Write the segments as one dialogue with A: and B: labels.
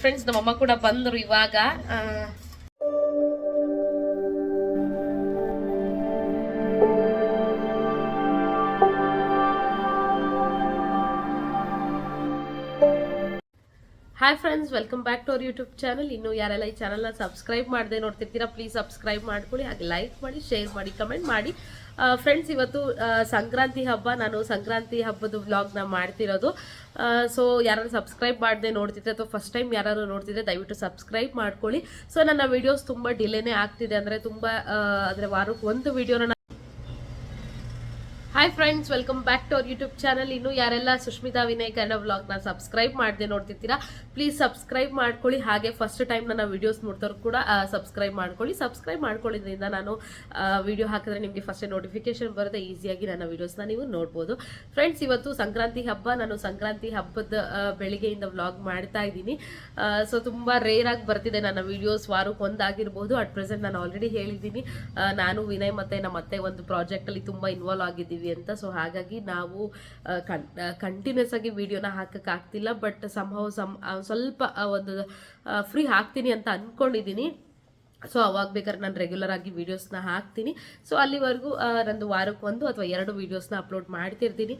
A: Friends ನಮ್ಮಮ್ಮ ಕೂಡ ಬಂದರು ಇವಾಗ. Hi friends welcome back to our YouTube channel ಇನ್ನು ಯಾರೆಲ್ಲ ಈ ಚಾನಲ್ನ ಸಬ್ಸ್ಕ್ರೈಬ್ ಮಾಡದೆ ನೋಡ್ತಿರ್ತೀರಾ ಪ್ಲೀಸ್ ಸಬ್ಸ್ಕ್ರೈಬ್ ಮಾಡ್ಕೊಳ್ಳಿ. ಹಾಗೆ ಲೈಕ್ ಮಾಡಿ ಶೇರ್ ಮಾಡಿ ಕಮೆಂಟ್ ಮಾಡಿ. ಫ್ರೆಂಡ್ಸ್ ಇವತ್ತು ಸಂಕ್ರಾಂತಿ ಹಬ್ಬ. ನಾನು ಸಂಕ್ರಾಂತಿ ಹಬ್ಬದ ವ್ಲಾಗ್ನ ಮಾಡ್ತಿರೋದು. ಸೊ ಯಾರು ಸಬ್ಸ್ಕ್ರೈಬ್ ಮಾಡದೆ ನೋಡ್ತಿದ್ರೆ ಅಥವಾ ಫಸ್ಟ್ ಟೈಮ್ ಯಾರು ನೋಡ್ತಿದ್ರೆ ದಯವಿಟ್ಟು ಸಬ್ಸ್ಕ್ರೈಬ್ ಮಾಡ್ಕೊಳ್ಳಿ. ಸೊ ನನ್ನ ವಿಡಿಯೋಸ್ ತುಂಬ ಡಿಲೇನೇ ಆಗ್ತಿದೆ. ಅಂದರೆ ತುಂಬ ಅಂದರೆ ವಾರಕ್ಕೆ ಒಂದು ವಿಡಿಯೋನ hi friends welcome back to our YouTube channel ಇನ್ನು ಯಾರೆಲ್ಲ ಸುಷ್ಮಿತಾ ವಿನಯ್ ಕನ್ನಡ ವ್ಲಾಗ್ನ ಸಬ್ಸ್ಕ್ರೈಬ್ ಮಾಡದೆ ನೋಡ್ತಿರ್ತೀರಾ ಪ್ಲೀಸ್ ಸಬ್ಸ್ಕ್ರೈಬ್ ಮಾಡ್ಕೊಳ್ಳಿ. ಹಾಗೆ ಫಸ್ಟ್ ಟೈಮ್ ನನ್ನ ವೀಡಿಯೋಸ್ ನೋಡ್ತಾರು ಕೂಡ ಸಬ್ಸ್ಕ್ರೈಬ್ ಮಾಡ್ಕೊಳ್ಳಿ. ಸಬ್ಸ್ಕ್ರೈಬ್ ಮಾಡ್ಕೊಳ್ಳೋದ್ರಿಂದ ನಾನು ವಿಡಿಯೋ ಹಾಕಿದ್ರೆ ನಿಮಗೆ ಫಸ್ಟ್ ನೋಟಿಫಿಕೇಶನ್ ಬರುತ್ತೆ. ಈಸಿಯಾಗಿ ನನ್ನ ವಿಡಿಯೋಸ್ನ ನೀವು ನೋಡ್ಬೋದು. ಫ್ರೆಂಡ್ಸ್ ಇವತ್ತು ಸಂಕ್ರಾಂತಿ ಹಬ್ಬ. ನಾನು ಸಂಕ್ರಾಂತಿ ಹಬ್ಬದ ಬೆಳಿಗ್ಗೆಯಿಂದ ವ್ಲಾಗ್ ಮಾಡ್ತಾ ಇದ್ದೀನಿ. ಸೊ ತುಂಬ ರೇರ್ ಆಗಿ ಬರ್ತಿದೆ ನನ್ನ ವೀಡಿಯೋಸ್ ವಾರಕ್ಕೆ ಒಂದಾಗಿರ್ಬೋದು ಅಟ್ ಪ್ರೆಸೆಂಟ್ ನಾನು ಆಲ್ರೆಡಿ ಹೇಳಿದ್ದೀನಿ. ನಾನು ವಿನಯ್ ಮತ್ತೆ ನಮ್ಮ ಅತ್ತೆ ಒಂದು ಪ್ರಾಜೆಕ್ಟಲ್ಲಿ ತುಂಬ ಇನ್ವಾಲ್ವ್ ಆಗಿದ್ದೀವಿ. ಅಂತ. ಸೊ ಹಾಗಾಗಿ ನಾವು ಕಂಟಿನ್ಯೂಸ್ ಆಗಿ ವಿಡಿಯೋನ ಹಾಕಕ್ಕಾಗ್ತಿಲ್ಲ ಬಟ್ ಸಂಭವ ಸಮ್ ಸ್ವಲ್ಪ ಒಂದು ಫ್ರೀ ಹಾಕ್ತೀನಿ ಅಂತ ಅಂದ್ಕೊಂಡಿದ್ದೀನಿ ಸೊ ಅವಾಗ ಬೇಕಾದ್ರೆ ನಾನು ರೆಗ್ಯುಲರ್ ಆಗಿ ವೀಡಿಯೋಸ್ನ ಹಾಕ್ತೀನಿ. ಸೊ ಅಲ್ಲಿವರೆಗೂ ನಂದು ವಾರಕ್ಕೆ ಒಂದು ಅಥವಾ ಎರಡು ವೀಡಿಯೋಸ್ನ ಅಪ್ಲೋಡ್ ಮಾಡ್ತಿರ್ತೀನಿ.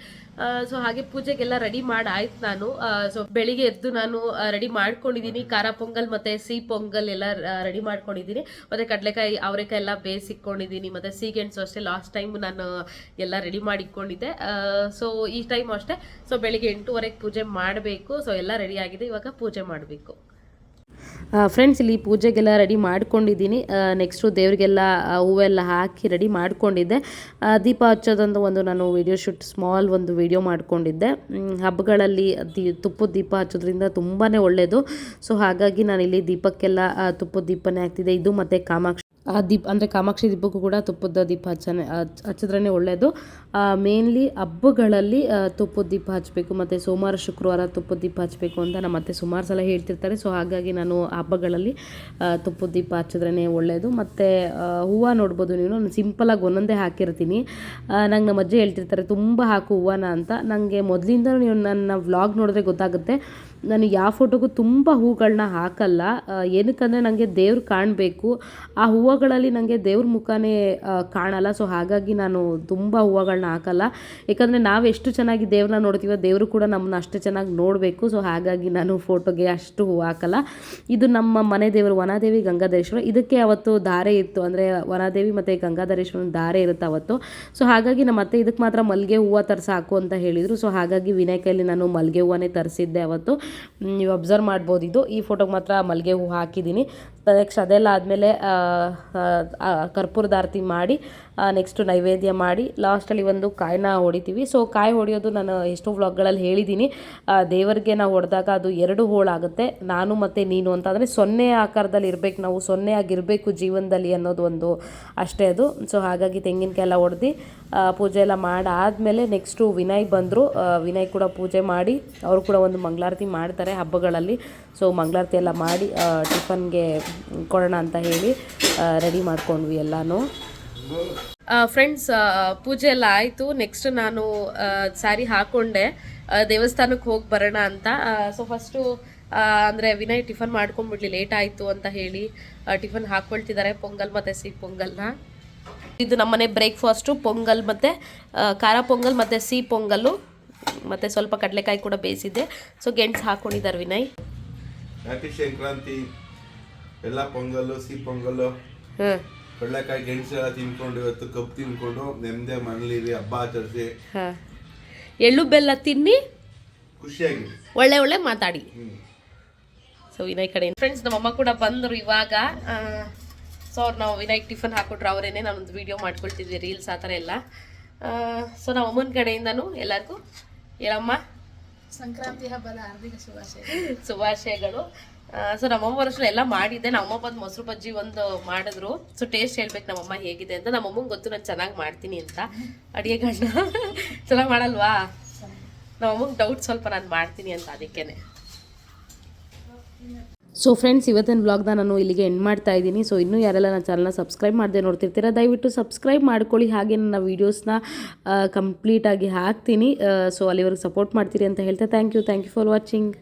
A: ಸೊ ಹಾಗೆ ಪೂಜೆಗೆಲ್ಲ ರೆಡಿ ಮಾಡಿ ಆಯ್ತು ನಾನು ಸೊ ಬೆಳಿಗ್ಗೆ ಎದ್ದು ನಾನು ರೆಡಿ ಮಾಡ್ಕೊಂಡಿದ್ದೀನಿ ಖಾರ ಪೊಂಗಲ್ ಮತ್ತು ಸಿಹಿ ಪೊಂಗಲ್ ಎಲ್ಲ ರೆಡಿ ಮಾಡ್ಕೊಂಡಿದ್ದೀನಿ ಮತ್ತು ಕಡಲೆಕಾಯಿ, ಅವರೆಕಾಯಿ ಎಲ್ಲ ಬೇಯಿಸಿಕ್ಕೊಂಡಿದ್ದೀನಿ ಮತ್ತು ಸೀಗೆಣ್ಸು ಅಷ್ಟೇ. ಲಾಸ್ಟ್ ಟೈಮ್ ನಾನು ಎಲ್ಲ ರೆಡಿ ಮಾಡಿ ಇಟ್ಕೊಂಡಿದ್ದೆ ಸೊ ಈ ಟೈಮ್ ಅಷ್ಟೇ. ಸೊ ಬೆಳಿಗ್ಗೆ ಎಂಟೂವರೆಗೆ ಪೂಜೆ ಮಾಡಬೇಕು. ಸೊ ಎಲ್ಲ ರೆಡಿ ಆಗಿದೆ. ಇವಾಗ ಪೂಜೆ ಮಾಡಬೇಕು. ಫ್ರೆಂಡ್ಸ್ ಇಲ್ಲಿ ಪೂಜೆಗೆಲ್ಲ ರೆಡಿ ಮಾಡ್ಕೊಂಡಿದ್ದೀನಿ. ನೆಕ್ಸ್ಟು ದೇವರಿಗೆಲ್ಲ ಹೂವೆಲ್ಲ ಹಾಕಿ ರೆಡಿ ಮಾಡ್ಕೊಂಡಿದ್ದೆ. ದೀಪ ಹಚ್ಚೋದೊಂದು ಒಂದು ನಾನು ವಿಡಿಯೋ ಶೂಟ್ ಸ್ಮಾಲ್ ಒಂದು ವಿಡಿಯೋ ಮಾಡ್ಕೊಂಡಿದ್ದೆ. ಹಬ್ಬಗಳಲ್ಲಿ ದಿ ತುಪ್ಪದ ದೀಪ ಹಚ್ಚೋದ್ರಿಂದ ತುಂಬಾ ಒಳ್ಳೆಯದು ಸೊ ಹಾಗಾಗಿ ನಾನು ಇಲ್ಲಿ ದೀಪಕ್ಕೆಲ್ಲ ತುಪ್ಪದ ದೀಪನೇ ಹಾಕ್ತಿದ್ದೆ. ಇದು ಮತ್ತು ಕಾಮಾಕ್ಷಿ ಆ ದೀಪ ಅಂದರೆ ಕಾಮಾಕ್ಷಿ ದೀಪಕ್ಕೂ ಕೂಡ ತುಪ್ಪದ ದೀಪ ಹಚ್ಚನೆ, ಹಚ್- ಹಚ್ಚಿದ್ರೇ ಒಳ್ಳೆಯದು ಮೇನ್ಲಿ ಹಬ್ಬಗಳಲ್ಲಿ ತುಪ್ಪದ ದೀಪ ಹಚ್ಚಬೇಕು ಮತ್ತು ಸೋಮವಾರ, ಶುಕ್ರವಾರ ತುಪ್ಪದ ದೀಪ ಹಚ್ಚಬೇಕು ಅಂತ ನಮ್ಮ ಅತ್ತೆ ಸುಮಾರು ಸಲ ಹೇಳ್ತಿರ್ತಾರೆ. ಸೊ ಹಾಗಾಗಿ ನಾನು ಹಬ್ಬಗಳಲ್ಲಿ ತುಪ್ಪದ ದೀಪ ಹಚ್ಚಿದ್ರೇ ಒಳ್ಳೆಯದು ಮತ್ತು ಹೂವು ನೋಡ್ಬೋದು ನೀವು ನಾನು ಸಿಂಪಲಾಗಿ ಒಂದೊಂದೇ ಹಾಕಿರ್ತೀನಿ. ನಂಗೆ ನಮ್ಮ ಅಜ್ಜಿ ಹೇಳ್ತಿರ್ತಾರೆ, ತುಂಬ ಹಾಕು ಹೂವನ ಅಂತ. ನನಗೆ ಮೊದಲಿಂದ ನೀವು ನನ್ನ ವ್ಲಾಗ್ ನೋಡಿದ್ರೆ ಗೊತ್ತಾಗುತ್ತೆ. ನಾನು ಯಾವ ಫೋಟೋಗೂ ತುಂಬ ಹೂಗಳನ್ನ ಹಾಕಲ್ಲ. ಏನಕ್ಕಂದರೆ ನನಗೆ ದೇವ್ರು ಕಾಣಬೇಕು. ಆ ಹೂವುಗಳಲ್ಲಿ ನನಗೆ ದೇವ್ರ ಮುಖನೇ ಕಾಣಲ್ಲ. ಸೊ ಹಾಗಾಗಿ ನಾನು ತುಂಬ ಹೂವುಗಳನ್ನ ಹಾಕಲ್ಲ. ಯಾಕಂದರೆ ನಾವು ಎಷ್ಟು ಚೆನ್ನಾಗಿ ದೇವ್ರನ್ನ ನೋಡ್ತೀವೋ ದೇವರು ಕೂಡ ನಮ್ಮನ್ನ ಅಷ್ಟು ಚೆನ್ನಾಗಿ ನೋಡಬೇಕು. ಸೊ ಹಾಗಾಗಿ ನಾನು ಫೋಟೋಗೆ ಅಷ್ಟು ಹೂವು ಹಾಕಲ್ಲ. ಇದು ನಮ್ಮ ಮನೆ ದೇವರು ವನದೇವಿ ಗಂಗಾಧರೇಶ್ವರ. ಇದಕ್ಕೆ ಅವತ್ತು ಧಾರೆ ಇತ್ತು. ಅಂದರೆ ವನದೇವಿ ಮತ್ತು ಗಂಗಾಧರೇಶ್ವರನ ಧಾರೆ ಇರುತ್ತೆ ಅವತ್ತು. ಸೊ ಹಾಗಾಗಿ ನಮ್ಮ ಅತ್ತೆ ಇದಕ್ಕೆ ಮಾತ್ರ ಮಲ್ಲಿಗೆ ಹೂವು ತರಿಸಾಕು ಅಂತ ಹೇಳಿದರು. ಸೊ ಹಾಗಾಗಿ ವಿನಾಯಕಲ್ಲಿ ಕೈಲಿ ನಾನು ಮಲ್ಲಿಗೆ ಹೂವನೇ ತರಿಸಿದ್ದೆ ಅವತ್ತು. ನೀವು ಅಬ್ಸರ್ವ್ ಮಾಡ್ಬೋದಿದ್ದು ಈ ಫೋಟೋಗೆ ಮಾತ್ರ ಮಲ್ಲಿಗೆ ಹೂವು ಹಾಕಿದ್ದೀನಿ. ನೆಕ್ಸ್ಟ್ ಅದೆಲ್ಲ ಆದಮೇಲೆ ಕರ್ಪೂರದ ಆರತಿ ಮಾಡಿ ನೆಕ್ಸ್ಟು ನೈವೇದ್ಯ ಮಾಡಿ ಲಾಸ್ಟಲ್ಲಿ ಒಂದು ಕಾಯಿನ ಹೊಡಿತೀವಿ. ಸೊ ಕಾಯಿ ಹೊಡೆಯೋದು ನಾನು ಎಷ್ಟೋ ವ್ಲಾಗ್ಗಳಲ್ಲಿ ಹೇಳಿದ್ದೀನಿ. ದೇವರಿಗೆ ನಾವು ಹೊಡೆದಾಗ ಅದು ಎರಡು ಹೋಳಾಗುತ್ತೆ ನಾನು ಮತ್ತು ನೀನು ಅಂತ. ಅಂದರೆ ಸೊನ್ನೆ ಆಕಾರದಲ್ಲಿ ಇರಬೇಕು ನಾವು. ಸೊನ್ನೆ ಆಗಿರಬೇಕು ಜೀವನದಲ್ಲಿ ಅನ್ನೋದು ಒಂದು ಅಷ್ಟೇ ಅದು. ಸೊ ಹಾಗಾಗಿ ತೆಂಗಿನಕಾಯಿ ಎಲ್ಲ ಹೊಡೆದು ಪೂಜೆ ಎಲ್ಲ ಮಾಡಾದಮೇಲೆ ನೆಕ್ಸ್ಟು ವಿನಯ್ ಬಂದರು. ವಿನಯ್ ಕೂಡ ಪೂಜೆ ಮಾಡಿ, ಅವರು ಕೂಡ ಒಂದು ಮಂಗಳಾರತಿ ಮಾಡ್ತಾರೆ ಹಬ್ಬಗಳಲ್ಲಿ. ಸೊ ಮಂಗಳಾರತಿ ಎಲ್ಲ ಮಾಡಿ ಟಿಫನ್ಗೆ ಕೊಡೋಣ ಅಂತ ಹೇಳಿ ರೆಡಿ ಮಾಡ್ಕೊಂಡ್ವಿ ಎಲ್ಲನೂ. ಫ್ರೆಂಡ್ಸ್ ಪೂಜೆ ಎಲ್ಲ ಆಯಿತು. ನೆಕ್ಸ್ಟ್ ನಾನು ಸ್ಯಾರಿ ಹಾಕ್ಕೊಂಡೆ ದೇವಸ್ಥಾನಕ್ಕೆ ಹೋಗಿ ಬರೋಣ ಅಂತ. ಸೊ ಫಸ್ಟು ಅಂದರೆ ವಿನಯ್ ಟಿಫನ್ ಮಾಡ್ಕೊಂಡ್ಬಿಡ್ಲಿ ಲೇಟ್ ಆಯಿತು ಅಂತ ಹೇಳಿ ಟಿಫನ್ ಹಾಕ್ಕೊಳ್ತಿದ್ದಾರೆ ಪೊಂಗಲ್ ಮತ್ತು ಸಿಹಿ ಪೊಂಗಲ್ನ. ಇದು ನಮ್ಮನೆ ಬ್ರೇಕ್ಫಾಸ್ಟು ಪೊಂಗಲ್ ಮತ್ತು ಖಾರ ಪೊಂಗಲ್ ಮತ್ತು ಸಿಹಿ ಪೊಂಗಲ್ಲು ಮತ್ತು ಸ್ವಲ್ಪ ಕಡಲೆಕಾಯಿ ಕೂಡ ಬೇಯಿಸಿದ್ದೆ. ಸೊ ಗೆಣಸು ಹಾಕ್ಕೊಂಡಿದ್ದಾರೆ ವಿನಯ್.
B: ಸಂಕ್ರಾಂತಿ ಎಲ್ಲ ಪೊಂಗಲ್ಲು ಸಿಹಿ ಪೊಂಗಲ್ಲು ಕಡಲೆಕಾಯಿ ಗೆಣಸು ಎಲ್ಲ ತಿನ್ಕೊಂಡು ಇವತ್ತು ಕಬ್ಬು ತಿನ್ಕೊಂಡು ನೆಮ್ಮದಿ ಮನೇಲಿ ಹಬ್ಬ ಆಚರಿಸಿ.
A: ಹಾಂ. ಎಳ್ಳು ಬೆಲ್ಲ ತಿನ್ನಿ.
B: ಖುಷಿಯಾಗಿ.
A: ಒಳ್ಳೆ ಒಳ್ಳೆ ಮಾತಾಡಿ. ಸೊ ವಿನಯ್ ಕಡೆ. ಫ್ರೆಂಡ್ಸ್ ನಮ್ಮಮ್ಮ ಕೂಡ ಬಂದರು ಇವಾಗ. ಸೊ ಅವ್ರು ನಾವು ವಿನಯ್ ಟಿಫನ್ ಹಾಕೊಟ್ರು ಅವರೇನೆ ನಾನೊಂದು ವಿಡಿಯೋ ಮಾಡ್ಕೊಳ್ತಿದ್ವಿ ರೀಲ್ಸ್ ಆ ಥರ ಎಲ್ಲ. ಸೊ ನಮ್ಮ ಅಮ್ಮನ ಕಡೆಯಿಂದನೂ ಎಲ್ಲರಿಗೂ ಹೇಳಮ್ಮ
C: ಸಂಕ್ರಾಂತಿ ಹಬ್ಬದ ಹಾರ್ದಿಕ ಶುಭಾಶಯ
A: ಶುಭಾಶಯಗಳು. ಸೊ ನಮ್ಮಮ್ಮ ವರ್ಷ ಎಲ್ಲ ಮಾಡಿದ್ದೆ. ನಮ್ಮಮ್ಮ ಬಂದು ಮೊಸರು ಬಜ್ಜಿ ಒಂದು ಮಾಡಿದ್ರು. ಸೊ ಟೇಸ್ಟ್ ಹೇಳ್ಬೇಕು ನಮ್ಮಮ್ಮ ಹೇಗಿದೆ ಅಂತ. ನಮ್ಮಮ್ಮಂಗೆ ಗೊತ್ತು ನಾನು ಚೆನ್ನಾಗಿ ಮಾಡ್ತೀನಿ ಅಂತ. ಅಡುಗೆಗಳನ್ನ ಚೆನ್ನಾಗಿ ಮಾಡಲ್ವಾ? ನಮ್ಮಮ್ಮಂಗೆ ಡೌಟ್ ಸ್ವಲ್ಪ ನಾನು ಮಾಡ್ತೀನಿ ಅಂತ ಅದಕ್ಕೇನೆ. ಸೊ ಫ್ರೆಂಡ್ಸ್ ಇವತ್ತಿನ ಬ್ಲಾಗ್ನ ನಾನು ಇಲ್ಲಿಗೆ ಎಂಡ್ ಮಾಡ್ತಾ ಇದ್ದೀನಿ. ಸೊ ಇನ್ನೂ ಯಾರೆಲ್ಲ ನನ್ನ ಚಾನಲ್ನ ಸಬ್ಸ್ಕ್ರೈಬ್ ಮಾಡದೆ ನೋಡ್ತಿರ್ತೀರ, ದಯವಿಟ್ಟು ಸಬ್ಸ್ಕ್ರೈಬ್ ಮಾಡ್ಕೊಳ್ಳಿ. ಹಾಗೆ ನನ್ನ ವೀಡಿಯೋಸ್ನ ಕಂಪ್ಲೀಟಾಗಿ ಹಾಕ್ತೀನಿ. ಸೊ ಅಲ್ಲಿವರೆಗೆ ಸಪೋರ್ಟ್ ಮಾಡ್ತೀರಿ ಅಂತ ಹೇಳ್ತಾ thank you thank you for watching